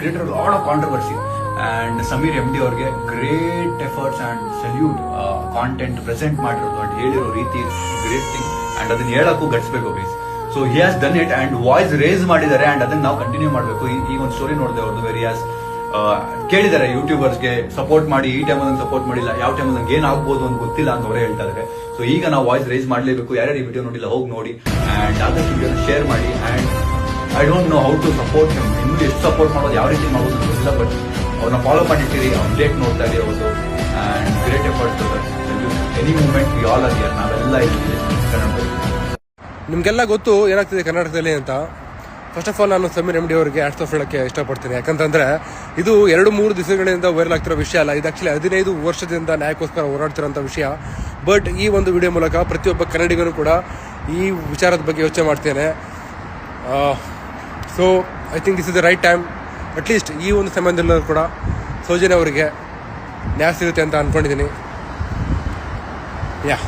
created lot of controversy and Sameer M D ಅವ್ರಿಗೆ great efforts and salute content present ಮಾಡಿರೋದು and ಹೇಳಿರೋ ರೀತಿ great thing and ಅದನ್ನ ಹೇಳಕ್ಕೂ ಗಟ್ಸ್ಬೇಕು guys so he has done it and voice raise ಮಾಡಿದ್ದಾರೆ and ಅದನ್ನ ನಾವು continue ಮಾಡಬೇಕು. ಈ ಒಂದು ಸ್ಟೋರಿ ನೋಡಿದೆ ಅವ್ರದ್ದು ವೆರಿ ಕೇಳಿದಾರೆ ಕೇಳಿದ್ದಾರೆ ಯೂಟ್ಯೂಬರ್ಸ್ಗೆ ಸಪೋರ್ಟ್ ಮಾಡಿ, ಈ ಟೈಮಲ್ಲಿ ಸಪೋರ್ಟ್ ಮಾಡಿಲ್ಲ, ಯಾವ ಟೈಮಲ್ಲಿ ನಂಗೆ ಏನು ಆಗ್ಬೋದು ಅಂತ ಗೊತ್ತಿಲ್ಲ ಅಂತ ಅವರೇ ಹೇಳ್ತಾ ಇದ್ದಾರೆ ಸೊ ಈಗ ನಾವು ವಾಯ್ಸ್ ರೇಸ್ ಮಾಡಲೇಬೇಕು. ಯಾರ್ಯಾರು ಈ ವಿಡಿಯೋ ನೋಡಿಲ್ಲ ಹೋಗಿ ನೋಡಿ. ಅಂಡ್ ಆದಷ್ಟು ವಿಡಿಯೋನ ಶೇರ್ ಮಾಡಿ. And I don't know how to support him ಎಷ್ಟು ಸಪೋರ್ಟ್ ಮಾಡೋದು ಯಾವ ರೀತಿ ಮಾಡೋದು ಅಂತ ಗೊತ್ತಿಲ್ಲ ಬಟ್ ಅವ್ರನ್ನ ಫಾಲೋ ಮಾಡಿರ್ತೀರಿ ಅಪ್ಡೇಟ್ ನೋಡ್ತಾ ಇರಿ ಅವರು and great effort any moment we all are ನಾವೆಲ್ಲ ಇದ್ದೀವಿ ಕನ್ನಡದಲ್ಲಿ ನಿಮಗೆಲ್ಲ ಗೊತ್ತು ಏನಾಗ್ತಿದೆ ಕರ್ನಾಟಕದಲ್ಲಿ ಅಂತ. ಫಸ್ಟ್ ಆಫ್ ಆಲ್ ನಾನು ಸಮೀರ್ ಎಂ ಡಿ ಅವರಿಗೆ ಆಟ್ಸ್ ಆಫ್ ಹೇಳಕ್ಕೆ ಇಷ್ಟಪಡ್ತೀನಿ. ಯಾಕಂತಂದ್ರೆ ಇದು ಎರಡು ಮೂರು ದಿವಸಗಳಿಂದ ವೈರಲ್ ಆಗ್ತಿರೋ ವಿಷಯ ಅಲ್ಲ. ಇದು ಆಕ್ಚುಲಿ ಹದಿನೈದು ವರ್ಷದಿಂದ ನ್ಯಾಯಕ್ಕೋಸ್ಕರ ಹೋರಾಡ್ತಿರೋಂಥ ವಿಷಯ. ಬಟ್ ಈ ಒಂದು ವಿಡಿಯೋ ಮೂಲಕ ಪ್ರತಿಯೊಬ್ಬ ಕನ್ನಡಿಗನು ಕೂಡ ಈ ವಿಚಾರದ ಬಗ್ಗೆ ಯೋಚನೆ ಮಾಡ್ತೇನೆ. So I think this is the right time at least ಈ ಒಂದು ಸಂಬಂಧದಲ್ಲೂ ಕೂಡ ಸೌಜನ್ಯ ಅವರಿಗೆ ನ್ಯಾಯ ಸಿಗುತ್ತೆ ಅಂತ ಅಂದ್ಕೊಂಡಿದ್ದೀನಿ ಯಾ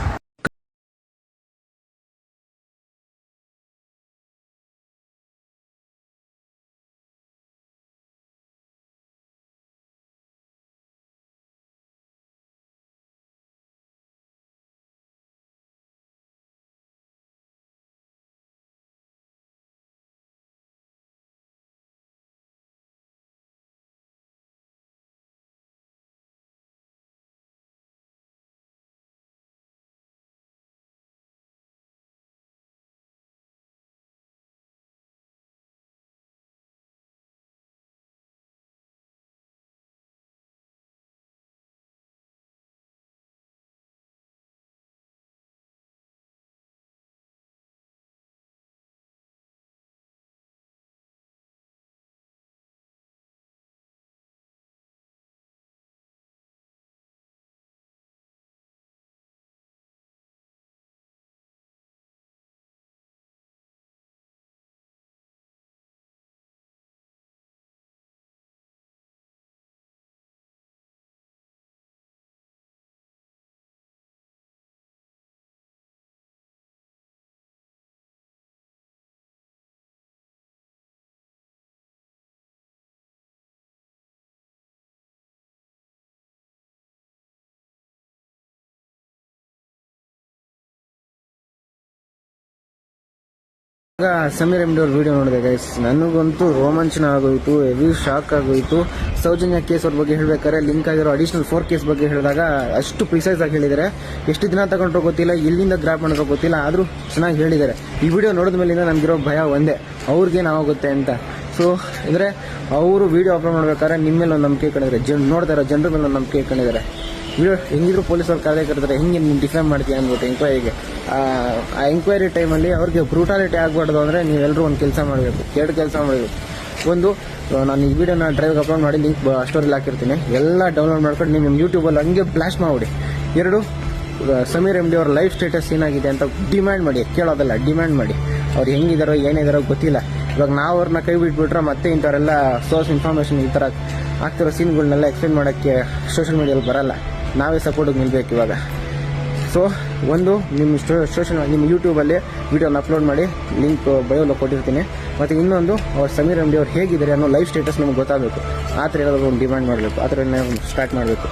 ಆಗ ಸಮೀರ್ ಎಂ ಅವ್ರ ವಿಡಿಯೋ ನೋಡಿದೆ ಗೈಸ್ ನನಗಂತೂ ರೋಮಾಂಚನ ಆಗೋಯ್ತು ಹೆವಿ ಶಾಕ್ ಆಗೋಯ್ತು. ಸೌಜನ್ಯ ಕೇಸ್ ಅವ್ರ ಬಗ್ಗೆ ಹೇಳ್ಬೇಕಾದ್ರೆ ಲಿಂಕ್ ಆಗಿರೋ ಅಡಿಷನಲ್ ಫೋರ್ ಕೇಸ್ ಬಗ್ಗೆ ಹೇಳಿದಾಗ ಅಷ್ಟು ಪ್ರಿಸೈಸ್ ಆಗಿ ಹೇಳಿದ್ದಾರೆ. ಎಷ್ಟು ದಿನ ತಗೊಂಡ್ರೂ ಗೊತ್ತಿಲ್ಲ, ಎಲ್ಲಿಂದ ಗ್ರಾಪ್ ಮಾಡಿರೋ ಗೊತ್ತಿಲ್ಲ, ಆದರೂ ಚೆನ್ನಾಗಿ ಹೇಳಿದ್ದಾರೆ. ಈ ವಿಡಿಯೋ ನೋಡಿದ ಮೇಲಿಂದ ನಮಗಿರೋ ಭಯ ಒಂದೇ ಅವ್ರಿಗೇನಾಗುತ್ತೆ ಅಂತ. ಸೊ ಅಂದರೆ ಅವರು ವಿಡಿಯೋ ಅಪ್ಲೋಡ್ ಮಾಡ್ಬೇಕಾದ್ರೆ ನಿಮ್ಮ ಮೇಲೆ ಒಂದು ನಂಬಿಕೆ ಕಂಡಿದ್ದಾರೆ ಜನ, ನೋಡ್ತಾ ಇರೋ ಜನರ ಮೇಲೆ ಒಂದು ನಂಬಿಕೆ ಇಟ್ಕೊಂಡಿದ್ದಾರೆ. ವಿಡಿಯೋ ಹೆಂಗಿದ್ರು ಪೊಲೀಸ್ ಕರೆದೇ ಕರೆದ್ರೆ ಹೆಂಗೆ ಡಿಫೈನ್ ಮಾಡ್ತೀಯ ಅಂದ್ಬಿಟ್ಟು ಎಂಕ್ವೈರಿಗೆ ಆ ಎಂಕ್ವೈರಿ ಟೈಮಲ್ಲಿ ಅವ್ರಿಗೆ ಬ್ರೂಟಾಲಿಟಿ ಆಗಬಾರ್ದು ಅಂದರೆ ನೀವೆಲ್ಲರೂ ಒಂದು ಕೆಲಸ ಮಾಡಬೇಕು ಎರಡು ಕೆಲಸ ಮಾಡಬೇಕು. ಒಂದು ನಾನು ಈ ವಿಡಿಯೋನ ಡ್ರೈವ್ಗೆ ಅಪ್ಲೋಡ್ ಮಾಡಿ ಲಿಂಕ್ ಸ್ಟೋರಿಲಿ ಹಾಕಿರ್ತೀನಿ. ಎಲ್ಲ ಡೌನ್ಲೋಡ್ ಮಾಡ್ಕೊಂಡು ನಿಮ್ಮ ಯೂಟ್ಯೂಬಲ್ಲಿ ಹಂಗೆ ಬ್ಲಾಸ್ಟ್ ಮಾಡಿಬಿಡಿ. ಎರಡು ಸಮೀರ್ ಎಂ ಡಿ ಅವ್ರ ಲೈಫ್ ಸ್ಟೇಟಸ್ ಏನಾಗಿದೆ ಅಂತ ಡಿಮ್ಯಾಂಡ್ ಮಾಡಿ, ಕೇಳೋದಲ್ಲ ಡಿಮ್ಯಾಂಡ್ ಮಾಡಿ. ಅವ್ರು ಹೆಂಗಿದಾರೋ, ಏನಿದಾರೋ ಗೊತ್ತಿಲ್ಲ. ಇವಾಗ ನಾವು ಅವ್ರನ್ನ ಕೈ ಬಿಟ್ಬಿಟ್ರೆ ಮತ್ತೆ ಇಂಥವರೆಲ್ಲ ಸೋರ್ಸ್ ಇನ್ಫಾರ್ಮೇಷನ್ ಈ ಥರ ಆಗ್ತಿರೋ ಸೀನ್ಗಳನ್ನೆಲ್ಲ ಎಕ್ಸ್ಪ್ಲೇನ್ ಮಾಡೋಕ್ಕೆ ಸೋಷಿಯಲ್ ಮೀಡಿಯಲ್ಲಿ ಬರಲ್ಲ. ನಾವೇ ಸಪೋರ್ಟಿಗೆ ನಿಲ್ಬೇಕು ಇವಾಗ. ಸೊ ಒಂದು, ನಿಮ್ಮ ಸೋಷಿಯಲ್ ನಿಮ್ಮ ಯೂಟ್ಯೂಬಲ್ಲಿ ವಿಡಿಯೋನ ಅಪ್ಲೋಡ್ ಮಾಡಿ ಲಿಂಕ್ ಬಯೋಲ್ಲ ಕೊಟ್ಟಿರ್ತೀನಿ. ಮತ್ತು ಇನ್ನೊಂದು, ಅವ್ರು ಸಮೀರ್ ಅಂಬಿ ಅವ್ರು ಹೇಗಿದ್ದಾರೆ ಅನ್ನೋ ಲೈಫ್ ಸ್ಟೇಟಸ್ ನಿಮ್ಗೆ ಗೊತ್ತಾಗಬೇಕು. ಆ ಥರ ಏನಾದರೂ ಒಂದು ಡಿಮ್ಯಾಂಡ್ ಮಾಡಬೇಕು, ಆ ಥರ ಸ್ಟಾರ್ಟ್ ಮಾಡಬೇಕು.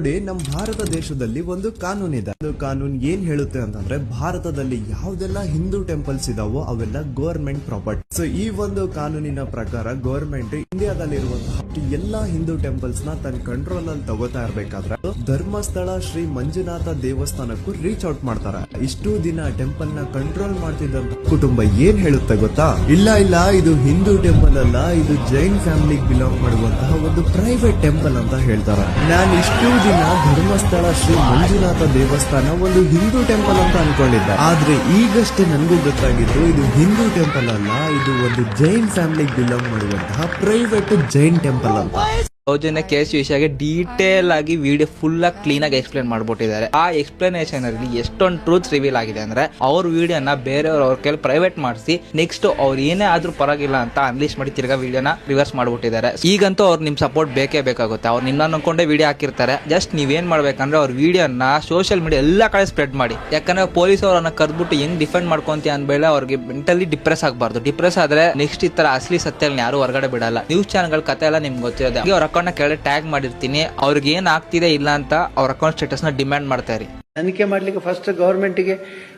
ನೋಡಿ ನಮ್ಮ ಭಾರತ ದೇಶದಲ್ಲಿ ಒಂದು ಕಾನೂನಿದೆ. ಅದು ಕಾನೂನು ಏನ್ ಹೇಳುತ್ತೆ ಅಂತಂದ್ರೆ, ಭಾರತದಲ್ಲಿ ಯಾವ್ದೆಲ್ಲ ಹಿಂದೂ ಟೆಂಪಲ್ಸ್ ಇದಾವೋ ಅವೆಲ್ಲ ಗವರ್ಮೆಂಟ್ ಪ್ರಾಪರ್ಟಿ ಸೊ ಈ ಒಂದು ಕಾನೂನಿನ ಪ್ರಕಾರ ಗವರ್ಮೆಂಟ್ ಇಂಡಿಯಾದಲ್ಲಿರುವಂತಹ ಎಲ್ಲಾ ಹಿಂದೂ ಟೆಂಪಲ್ಸ್ನ ತನ್ನ ಕಂಟ್ರೋಲ್ ಅಲ್ಲಿ ತಗೋತಾ ಇರಬೇಕಾದ್ರೆ ಧರ್ಮಸ್ಥಳ ಶ್ರೀ ಮಂಜುನಾಥ ದೇವಸ್ಥಾನಕ್ಕೂ ರೀಚ್ ಔಟ್ ಮಾಡ್ತಾರೆ. ಇಷ್ಟು ದಿನ ಟೆಂಪಲ್ನ ಕಂಟ್ರೋಲ್ ಮಾಡ್ತಿದ್ದಂತ ಕುಟುಂಬ ಏನ್ ಹೇಳುತ್ತೆ ಗೊತ್ತಾ? ಇಲ್ಲ ಇಲ್ಲ, ಇದು ಹಿಂದೂ ಟೆಂಪಲ್ ಅಲ್ಲ, ಇದು ಜೈನ್ ಫ್ಯಾಮಿಲಿಗೆ ಬಿಲಾಂಗ್ ಮಾಡುವಂತಹ ಒಂದು ಪ್ರೈವೇಟ್ ಟೆಂಪಲ್ ಅಂತ ಹೇಳ್ತಾರೆ. ನಾನು ಇಷ್ಟು ದಿನ ಧರ್ಮಸ್ಥಳ ಶ್ರೀ ಮಂಜುನಾಥ ದೇವಸ್ಥಾನ ಒಂದು ಹಿಂದೂ ಟೆಂಪಲ್ ಅಂತ ಅನ್ಕೊಂಡಿದ್ದೆ. ಆದ್ರೆ ಈಗಷ್ಟೇ ನನಗೂ ಗೊತ್ತಾಗಿದ್ದು, ಇದು ಹಿಂದೂ ಟೆಂಪಲ್ ಅಲ್ಲ, ಇದು ಒಂದು ಜೈನ್ ಫ್ಯಾಮಿಲಿಗೆ ಬಿಲಾಂಗ್ ಮಾಡುವಂತಹ ಪ್ರೈವೇಟ್ ಜೈನ್ ಟೆಂಪಲ್ ಅಂತ ಸೌಜನ್ಯ ಕೇಸ್ ವಿಷಯಕ್ಕೆ ಡೀಟೇಲ್ ಆಗಿ ವಿಡಿಯೋ ಫುಲ್ ಆಗಿ ಕ್ಲೀನ್ ಆಗಿ ಎಕ್ಸ್ಪ್ಲೇನ್ ಮಾಡ್ಬಿಟ್ಟಿದ್ದಾರೆ. ಆ ಎಕ್ಸ್ಪ್ಲನೇಷನ್ ಅಲ್ಲಿ ಎಷ್ಟೊಂದು ಟ್ರೂತ್ ರಿವೀಲ್ ಆಗಿದೆ ಅಂದ್ರೆ ಅವ್ರ ವಿಡಿಯೋನ ಬೇರೆಯವ್ರ ಅವ್ರ ಕೈಲಿ ಪ್ರೈವೇಟ್ ಮಾಡಿಸಿ ನೆಕ್ಸ್ಟ್ ಅವ್ರು ಏನೇ ಆದ್ರೂ ಪರವಾಗಿಲ್ಲ ಅಂತ ಅನ್ಲೀಸ್ ಮಾಡಿ ತಿರ್ಗಾ ವಿಡಿಯೋನ ರಿವರ್ಸ್ ಮಾಡ್ಬಿಟ್ಟಿದ್ದಾರೆ. ಈಗಂತೂ ಅವ್ರು ನಿಮ್ ಸಪೋರ್ಟ್ ಬೇಕೇ ಬೇಕಾಗುತ್ತೆ. ಅವ್ರು ನಿಮ್ಮನ್ನ ಅನ್ಕೊಂಡೆ ವಿಡಿಯೋ ಹಾಕಿರ್ತಾರೆ. ಜಸ್ಟ್ ನೀವೇನ್ ಮಾಡ್ಬೇಕಂದ್ರೆ ಅವ್ರ ವಿಡಿಯೋನ ಸೋಷಿಯಲ್ ಮೀಡಿಯಾ ಎಲ್ಲ ಕಡೆ ಸ್ಪ್ರೆಡ್ ಮಾಡಿ. ಯಾಕಂದ್ರೆ ಪೊಲೀಸ್ ಅವ್ರನ್ನ ಕರ್ದ್ಬಿಟ್ಟು ಹೆಂಗ್ ಡಿಫೆಂಡ್ ಮಾಡ್ಕೊಂತೀಯ ಅಂದ್ಬೇಳೆ ಅವ್ರಿಗೆ ಮೆಂಟಲಿ ಡಿಪ್ರೆಸ್ ಆಗಬಾರ್ದು. ಡಿಪ್ರೆಸ್ ಆದ್ರೆ ನೆಕ್ಸ್ಟ್ ಈ ತರ ಅಸಲಿ ಸತ್ಯ ಯಾರು ಹೊರಗಡೆ ಬಿಡಲ್ಲ. ನ್ಯೂಸ್ ಚಾನಲ್ ಕತೆ ಎಲ್ಲ ನಿಮ್ಗೆ ಗೊತ್ತಿರೋದು. ಅವ್ರ ಅಕೌಂಟ್ನ ಕೆಳಗೆ ಟ್ಯಾಗ್ ಮಾಡಿರ್ತೀನಿ. ಅವ್ರಿಗೆ ಏನ್ ಆಗ್ತಿದೆ ಇಲ್ಲ ಅಂತ ಅವ್ರ ಅಕೌಂಟ್ ಸ್ಟೇಟಸ್ನ ಡಿಮ್ಯಾಂಡ್ ಮಾಡ್ತಾರೆ ತನಿಖೆ ಮಾಡ್ಲಿಕ್ಕೆ ಫಸ್ಟ್ ಗೌರ್ಮೆಂಟಿಗೆ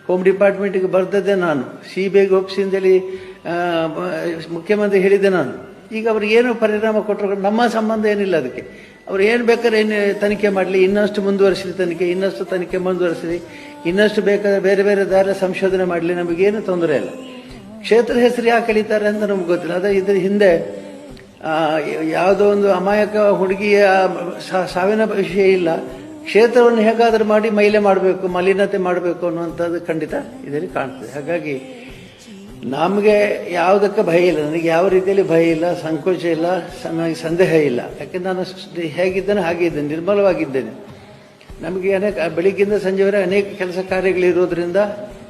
ಹೋಮ್ ಡಿಪಾರ್ಟ್ಮೆಂಟಿಗೆ ಬರ್ದದ್ದೇ ನಾನು. ಸಿ ಬಿ ಐಗೆ ಒಪ್ಪಿಸಿಂದಲಿ ಮುಖ್ಯಮಂತ್ರಿ ಹೇಳಿದ್ದೆ ನಾನು. ಈಗ ಅವ್ರು ಏನು ಪರಿಣಾಮ ಕೊಟ್ಟರು ನಮ್ಮ ಸಂಬಂಧ ಏನಿಲ್ಲ ಅದಕ್ಕೆ. ಅವ್ರು ಏನು ಬೇಕಾದ್ರೆ ಏನು ತನಿಖೆ ಮಾಡಲಿ. ಇನ್ನಷ್ಟು ಮುಂದುವರಿಸಲಿ ತನಿಖೆ, ಇನ್ನಷ್ಟು ತನಿಖೆ ಮುಂದುವರಿಸಲಿ ಇನ್ನಷ್ಟು ಬೇಕಾದ್ರೆ ಬೇರೆ ಬೇರೆ ದಾರ ಸಂಶೋಧನೆ ಮಾಡಲಿ. ನಮಗೇನು ತೊಂದರೆ ಇಲ್ಲ. ಕ್ಷೇತ್ರ ಹೆಸರು ಯಾಕೆ ಕಲಿತಾರೆ ಅಂತ ನಮ್ಗೆ ಗೊತ್ತಿಲ್ಲ. ಅದೇ ಇದ್ರ ಹಿಂದೆ ಯಾವುದೋ ಒಂದು ಅಮಾಯಕ ಹುಡುಗಿಯ ಸಾವಿನ ವಿಷಯ ಇಲ್ಲ. ಕ್ಷೇತ್ರವನ್ನು ಹೇಗಾದರೂ ಮಾಡಿ ಮೈಲೆ ಮಾಡಬೇಕು, ಮಲಿನತೆ ಮಾಡಬೇಕು ಅನ್ನುವಂಥದ್ದು ಖಂಡಿತ ಇದರಲ್ಲಿ ಕಾಣ್ತದೆ. ಹಾಗಾಗಿ ನಮಗೆ ಯಾವುದಕ್ಕೆ ಭಯ ಇಲ್ಲ. ನನಗೆ ಯಾವ ರೀತಿಯಲ್ಲಿ ಭಯ ಇಲ್ಲ, ಸಂಕೋಚ ಇಲ್ಲ ನನಗೆ ಸಂದೇಹ ಇಲ್ಲ. ಯಾಕೆಂದ್ರೆ ನಾನು ಹೇಗಿದ್ದೇನೆ, ಹಾಗೆ ಇದ್ದೇನೆ, ನಿರ್ಮಲವಾಗಿದ್ದೇನೆ. ನಮಗೆ ಅನೇಕ ಬೆಳಿಗ್ಗಿಂದ ಸಂಜೆವರೆಗೆ ಅನೇಕ ಕೆಲಸ ಕಾರ್ಯಗಳಿರೋದ್ರಿಂದ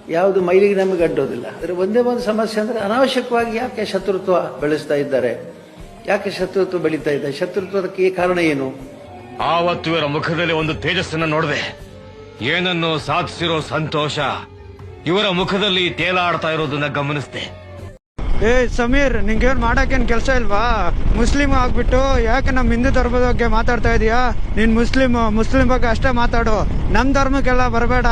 ಯಾವುದು ಮೈಲಿಗೆ ನಮಗೆ ಅಡ್ಡೋದಿಲ್ಲ. ಆದರೆ ಒಂದೇ ಒಂದು ಸಮಸ್ಯೆ ಅಂದರೆ ಅನಾವಶ್ಯಕವಾಗಿ ಯಾಕೆ ಶತ್ರುತ್ವ ಬೆಳೆಸ್ತಾ ಇದ್ದಾರೆ? ಯಾಕೆ ಶತ್ರುತ್ವ ಬೆಳೀತಾ ಇದೆ? ಶತ್ರುತ್ವಕ್ಕೆ ಕಾರಣ ಏನು? ಆವತ್ತು ಇವರ ಮುಖದಲ್ಲಿ ಒಂದು ತೇಜಸ್ಸನ್ನು ನೋಡಿದೆ. ಏನನ್ನು ಸಾಧಿಸಿರೋ ಸಂತೋಷ ಇವರ ಮುಖದಲ್ಲಿ ತೇಲಾಡ್ತಾ ಇರೋದನ್ನ ಗಮನಿಸಿದೆ. ಏ ಸಮೀರ್ ನಿಂಗೇನ್ ಮಾಡಕ್ಕೇನ್ ಕೆಲಸ ಇಲ್ವಾ? ಮುಸ್ಲಿಂ ಆಗ್ಬಿಟ್ಟು ಯಾಕೆ ನಮ್ಮ ಹಿಂದೂ ಧರ್ಮದ ಬಗ್ಗೆ ಮಾತಾಡ್ತಾ ಇದೀಯಾ? ನೀನ್ ಮುಸ್ಲಿಂ ಮುಸ್ಲಿಂ ಬಗ್ಗೆ ಅಷ್ಟೇ ಮಾತಾಡು. ನಮ್ ಧರ್ಮಕ್ಕೆಲ್ಲ ಬರಬೇಡ.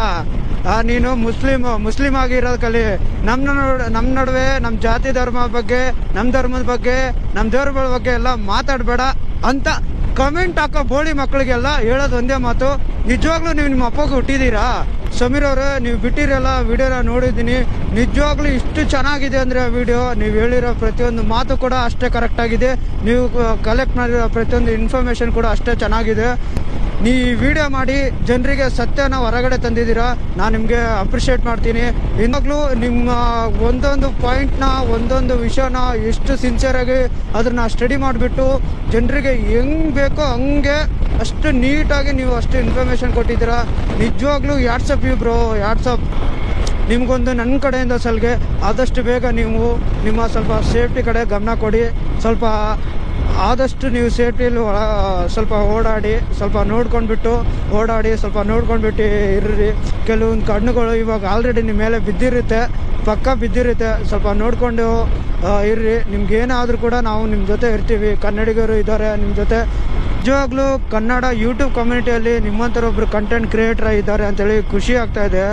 ನೀನು ಮುಸ್ಲಿಮ್ ಮುಸ್ಲಿಂ ಆಗಿರೋದ್ ಕಲಿ. ನಮ್ ನಡು- ನಮ್ ನಡುವೆ, ನಮ್ ಜಾತಿ ಧರ್ಮ ಬಗ್ಗೆ, ನಮ್ ಧರ್ಮದ ಬಗ್ಗೆ, ನಮ್ ದೇವ್ರಗಳ ಬಗ್ಗೆ ಎಲ್ಲ ಮಾತಾಡ್ಬೇಡ ಅಂತ ಕಮೆಂಟ್ ಹಾಕೋ ಬೋಳಿ ಮಕ್ಕಳಿಗೆಲ್ಲ ಹೇಳೋದು ಒಂದೇ ಮಾತು. ನಿಜವಾಗ್ಲೂ ನೀವು ನಿಮ್ಮ ಅಪ್ಪಗೆ ಹುಟ್ಟಿದೀರಾ? ಸಮೀರ್ ಅವರು, ನೀವು ಬಿಟ್ಟಿರಲ್ಲ ವಿಡಿಯೋನ ನೋಡಿದ್ದೀನಿ. ನಿಜವಾಗ್ಲೂ ಇಷ್ಟು ಚೆನ್ನಾಗಿದೆ ಅಂದ್ರೆ ವಿಡಿಯೋ. ನೀವು ಹೇಳಿರೋ ಪ್ರತಿಯೊಂದು ಮಾತು ಕೂಡ ಅಷ್ಟೇ ಕರೆಕ್ಟ್ ಆಗಿದೆ. ನೀವು ಕಲೆಕ್ಟ್ ಮಾಡಿರೋ ಪ್ರತಿಯೊಂದು ಇನ್ಫಾರ್ಮೇಶನ್ ಕೂಡ ಅಷ್ಟೇ ಚೆನ್ನಾಗಿದೆ. ನೀ ವಿಡಿಯೋ ಮಾಡಿ ಜನರಿಗೆ ಸತ್ಯನ ಹೊರಗಡೆ ತಂದಿದ್ದೀರಾ? ನಾನು ನಿಮಗೆ ಅಪ್ರಿಷಿಯೇಟ್ ಮಾಡ್ತೀನಿ. ಇನ್ನಾಗ್ಲೂ ನಿಮ್ಮ ಒಂದೊಂದು ಪಾಯಿಂಟ್ನ ಒಂದೊಂದು ವಿಷಯನ ಎಷ್ಟು ಸಿನ್ಸಿಯರಾಗಿ ಅದನ್ನ ಸ್ಟಡಿ ಮಾಡಿಬಿಟ್ಟು ಜನರಿಗೆ ಹೆಂಗ್ ಬೇಕೋ ಹಂಗೆ ಅಷ್ಟು ನೀಟಾಗಿ ನೀವು ಅಷ್ಟು ಇನ್ಫಾರ್ಮೇಷನ್ ಕೊಟ್ಟಿದ್ದೀರಾ. ನಿಜವಾಗ್ಲೂ ಯಾಟ್ಸಪ್ ಬ್ರೋ ಯಾಟ್ಸಪ್ ನಿಮಗೊಂದು ನನ್ನ ಕಡೆಯಿಂದ ಸಲ್ಗೆ ಆದಷ್ಟು ಬೇಗ ನೀವು ನಿಮ್ಮ ಸ್ವಲ್ಪ ಸೇಫ್ಟಿ ಕಡೆ ಗಮನ ಕೊಡಿ. ಸ್ವಲ್ಪ ಆದಷ್ಟು ನೀವು ಸೇಫ್ಟಿಯಲ್ಲಿ ಸ್ವಲ್ಪ ಓಡಾಡಿ, ಸ್ವಲ್ಪ ನೋಡ್ಕೊಂಡ್ಬಿಟ್ಟು, ಓಡಾಡಿ, ಸ್ವಲ್ಪ ನೋಡ್ಕೊಂಡ್ಬಿಟ್ಟು ಇರ್ರಿ. ಕೆಲವೊಂದು ಕಣ್ಣುಗಳು ಇವಾಗ ಆಲ್ರೆಡಿ ನಿಮ್ಮ ಮೇಲೆ ಬಿದ್ದಿರುತ್ತೆ. ಪಕ್ಕ ಬಿದ್ದಿರುತ್ತೆ. ಸ್ವಲ್ಪ ನೋಡಿಕೊಂಡು ಇರ್ರಿ. ನಿಮ್ಗೇನಾದರೂ ಕೂಡ ನಾವು ನಿಮ್ಮ ಜೊತೆ ಇರ್ತೀವಿ. ಕನ್ನಡಿಗರು ಇದ್ದಾರೆ ನಿಮ್ಮ ಜೊತೆ. ನಿಜವಾಗ್ಲೂ ಕನ್ನಡ ಯೂಟ್ಯೂಬ್ ಕಮ್ಯುನಿಟಿಯಲ್ಲಿ ನಿಮ್ಮಂಥರೊಬ್ರು ಕಂಟೆಂಟ್ ಕ್ರಿಯೇಟರ್ ಇದ್ದಾರೆ ಅಂತೇಳಿ ಖುಷಿ ಆಗ್ತಾ ಇದೆ.